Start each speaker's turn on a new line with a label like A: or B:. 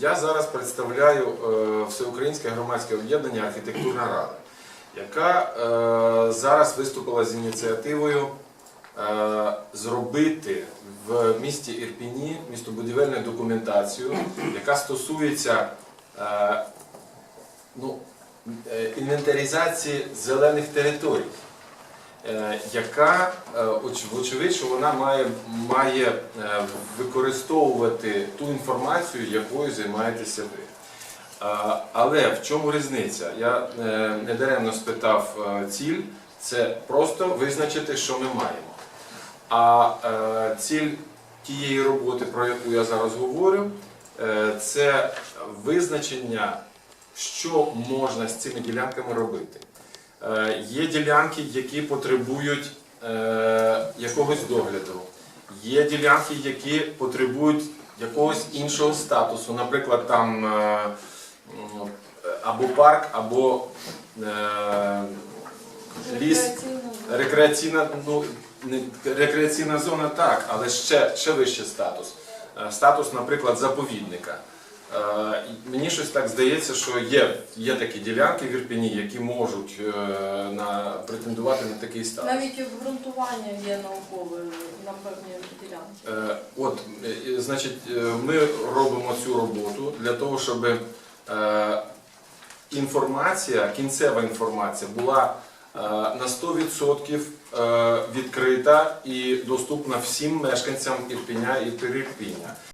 A: Я зараз представляю е, Всеукраїнське громадське об'єднання Архітектурна Рада, яка е, зараз виступила з ініціативою е, зробити в місті Ірпіні містобудівельну документацію, яка стосується ну, інвентаризації зелених територій. Е, Яка, е, вочевидь, що вона має, має е, використовувати ту інформацію, якою займаєтеся ви. Але в чому різниця? Я недаремно спитав ціль, це просто визначити, що ми маємо. А ціль тієї роботи, про яку я зараз говорю, це визначення, що можна з цими ділянками робити. Е, Є ділянки, які потребують е, якогось догляду. Є ділянки, які потребують якогось іншого статусу. Наприклад, там е, або парк, або ліс. Рекреаційна, ну, рекреаційна зона так, але ще, ще вищий статус. Статус, наприклад, заповідника. Е, Мені щось так здається, що є, є такі ділянки в Ірпіні, які можуть е, на, претендувати на такий статус.
B: Навіть обґрунтування є наукове на певні ділянки.
A: Е, От, значить, ми робимо цю роботу для того, щоб інформація, кінцева інформація була на 100% е, відкрита і доступна всім мешканцям Ірпіня і Перірпіння.